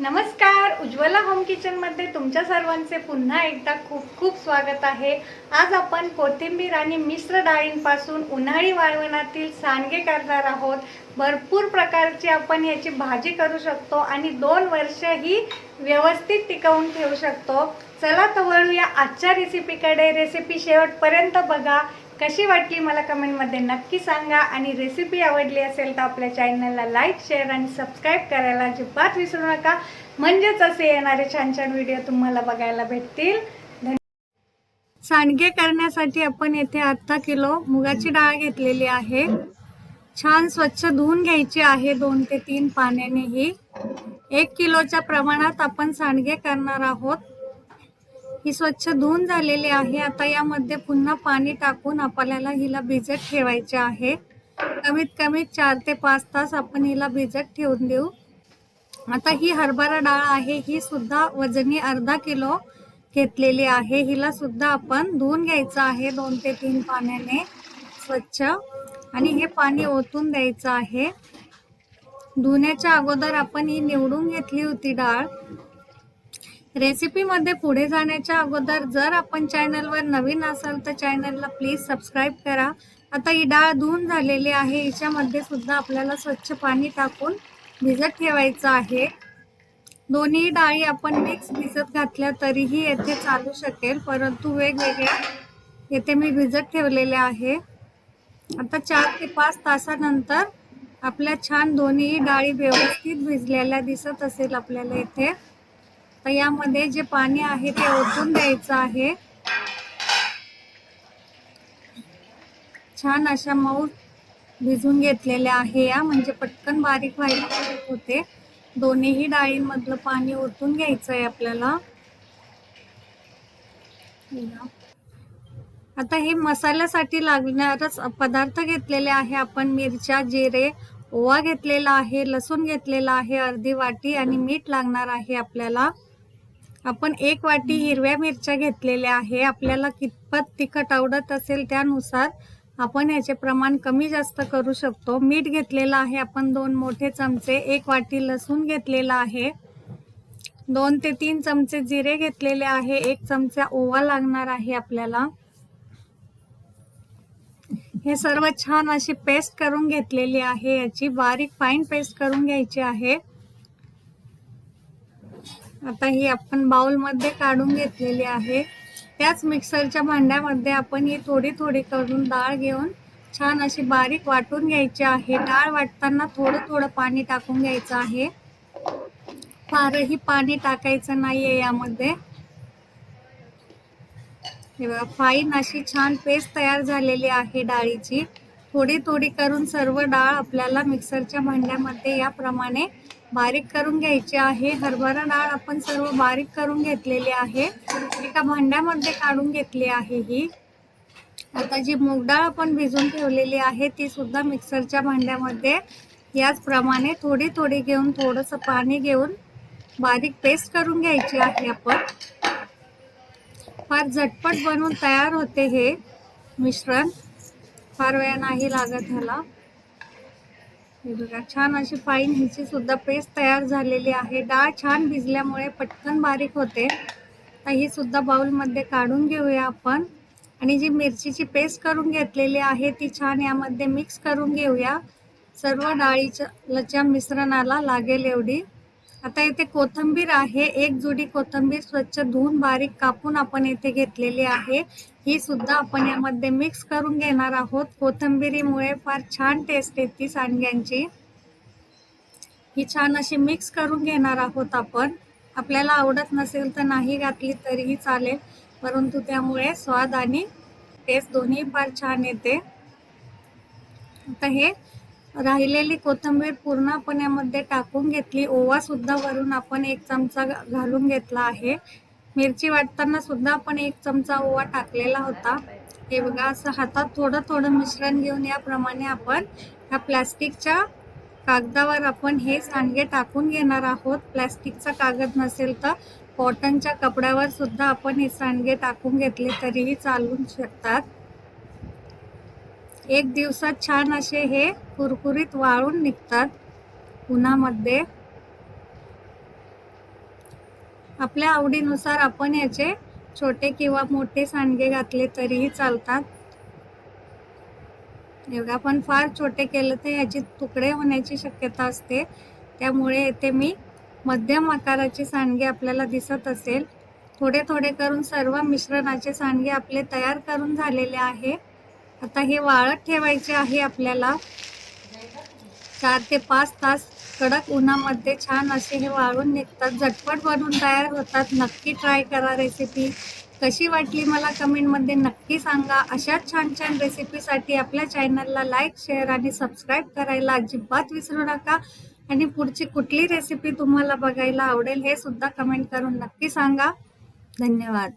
नमस्कार उज्ज्वला होम किचनमध्ये तुमच्या सर्वांचे पुन्हा एकदा खूप खूप स्वागत आहे. आज आपण कोथिंबीर आणि मिश्र डाळींपासून उन्हाळी वाळवणातील सांडगे करणार आहोत. भरपूर प्रकारची आपण याची भाजी करू शकतो आणि दोन वर्षही व्यवस्थित टिकवून ठेवू शकतो. चला तर वळूया आजच्या रेसिपीकडे रेसिपी शेवटपर्यंत बघा. कशी वाटली मला कमेंटमध्ये नक्की सांगा आणि रेसिपी आवडली असेल तर आपल्या चॅनलला लाईक शेअर आणि सबस्क्राईब करायला अजिबात विसरू नका. म्हणजेच असे येणारे छान छान व्हिडिओ तुम्हाला बघायला भेटतील. सांडगे करण्यासाठी आपण येथे अर्धा किलो मुगाची डाळ घेतलेली आहे. छान स्वच्छ धुवून घ्यायची आहे दोन ते तीन पाण्याने ही एक किलोच्या प्रमाणात आपण सांडगे करणार आहोत. ही स्वच्छ धुवून झालेली आहे. आता यामध्ये पुन्हा पाणी टाकून आपल्याला हिला भिजत ठेवायचे आहे. कमीत कमी चार ते पाच तास आपण हिला भिजत ठेवून देऊ. आता ही हरभरा डाळ आहे. ही सुद्धा वजनी अर्धा किलो घेतलेली आहे. हिला सुद्धा आपण धुवून घ्यायचं आहे दोन ते तीन पाण्याने स्वच्छ. आणि हे पाणी ओतून द्यायचं आहे. धुण्याच्या अगोदर आपण ही निवडून घेतली होती डाळ. रेसिपीमध्ये पुढे जाण्याच्या अगोदर जर आपण चॅनलवर नवीन असाल तर चॅनलला प्लीज सबस्क्राईब करा. आता ही डाळ धुवून झालेली आहे. हिच्यामध्ये सुद्धा आपल्याला स्वच्छ पाणी टाकून भिजत ठेवायचं आहे. दोन्ही डाळी आपण मिक्स भिजत घातल्या तरीही येथे चालू शकेल. परंतु वेगवेगळ्या येथे मी भिजत ठेवलेल्या आहे. आता चार ते पाच तासानंतर आपल्या छान दोन्ही डाळी व्यवस्थित भिजलेल्या दिसत असेल आपल्याला येथे तर यामध्ये जे पाणी आहे ते ओतून द्यायचं आहे. छान अशा मऊ भिजून घेतलेल्या आहे या म्हणजे पटकन बारीक व्हायला होते. दोन्हीही डाळींमधलं पाणी ओतून घ्यायचं आहे आपल्याला. आता हे मसाल्यासाठी लागणारच पदार्थ घेतलेले आहे आपण. मिरच्या जिरे ओवा घेतलेला आहे लसूण घेतलेला आहे अर्धी वाटी आणि मीठ लागणार आहे आपल्याला. आपण एक वाटी हिरव्या मिरच्या घेतलेल्या आहे. आपल्याला कितपत तिखट आवडत असेल त्यानुसार आपण याचे प्रमाण कमी जास्त करू शकतो. मीठ घेतलेलं आहे. आपण दोन मोठे चमचे एक वाटी लसूण घेतलेला आहे. दोन ते तीन चमचे जिरे घेतलेले आहे. एक चमचा ओवा लागणार आहे आपल्याला. हे सर्व छान अशी पेस्ट करून घेतलेली आहे. याची बारीक फाईन पेस्ट करून घ्यायची आहे. आता ही आपण बाउलमध्ये काढून घेतलेली आहे. त्याच मिक्सरच्या भांड्यामध्ये आपण ही थोडी थोडी करून डाळ घेऊन छान अशी बारीक वाटून घ्यायची आहे. डाळ वाटताना थोडं थोडं पाणी टाकून घ्यायचं आहे. फारही पाणी टाकायचं नाहीये यामध्ये. हे बघा फाईन अशी छान पेस्ट तयार झालेली आहे डाळीची. थोडी थोडी करून सर्व डाळ आपल्याला मिक्सरच्या भांड्यामध्ये याप्रमाणे बारीक करून घ्यायची आहे. हरभरा डाळ आपण सर्व बारीक करून घेतलेली आहे. एका भांड्यामध्ये काढून घेतली आहे ही. आता जी मूग डाळ आपण भिजून ठेवलेली आहे ती सुद्धा मिक्सरच्या भांड्यामध्ये. याचप्रमाणे थोडी थोडी घेऊन थोडंसं पाणी घेऊन बारीक पेस्ट करून घ्यायची आहे आपण. फार झटपट बनवून तयार होते हे मिश्रण. फार वेळ नाही लागत ह्याला. हे बघा छान अशी फाईन ह्याची सुद्धा पेस्ट तयार झालेली आहे. डाळ छान भिजल्यामुळे पटकन बारीक होते. तर ही सुद्धा बाउलमध्ये काढून घेऊया आपण. आणि जी मिरचीची पेस्ट करून घेतलेली आहे ती छान यामध्ये मिक्स करून घेऊया. सर्व डाळीच्या लच्या मिश्रणाला लागेल एवढी. आता इथे कोथंबीर आहे. एक जुडी कोथंबीर स्वच्छ धुवून बारीक कापून आपण येथे घेतलेली आहे. ही सुद्धा आपण यामध्ये मिक्स करून घेणार आहोत. कोथंबिरीमुळे फार छान टेस्ट येते सांडग्यांची. ही छान अशी मिक्स करून घेणार आहोत आपण. आपल्याला आवडत नसेल तर नाही घातली तरीही चालेल. परंतु त्यामुळे स्वाद आणि टेस्ट दोन्ही फार छान येते. आता हे राहिलेली कोथिंबीर पूर्ण टाकून घेतली. ओवा सुद्धा वरून आपण एक चमचा घा- घालून घेतला आहे. मिरची वाटताना सुद्धा आपण एक चमचा ओवा टाकलेला होता. हे बघा असं हातात थोडं थोडं मिश्रण घेऊन याप्रमाणे आपण ह्या प्लॅस्टिकच्या कागदावर आपण हे सांडगे टाकून घेणार आहोत. प्लॅस्टिकचा कागद नसेल तर कॉटनच्या कपड्यावर सुद्धा आपण हे सांडगे टाकून घेतले तरीही चालू शकतात. एक दिवसात छान असे हे कुरकुरीत वाळून निघतात उन्हामध्ये. आपल्या आवडीनुसार आपण याचे छोटे किंवा मोठे सांडगे घातले तरीही चालतात. एवढा पण फार छोटे केलं तर याचे तुकडे होण्याची शक्यता असते. त्यामुळे येथे मी मध्यम आकाराचे सांडगे आपल्याला दिसत असेल. थोडे थोडे करून सर्व मिश्रणाचे सांडगे आपले तयार करून झालेले आहे. आता हे वाळत ठेवायचे आहे आपल्याला. चार ते पाच तास कडक उन्हामध्ये छान असे हे वाळून निघतात. झटपट बनवून तयार होतात. नक्की ट्राय करा रेसिपी कशी वाटली मला कमेंटमध्ये नक्की सांगा. अशाच छान छान रेसिपीसाठी आपल्या चॅनलला लाईक शेअर आणि सबस्क्राईब करायला अजिबात विसरू नका. आणि पुढची कुठली रेसिपी तुम्हाला बघायला आवडेल हे सुद्धा कमेंट करून नक्की सांगा. धन्यवाद.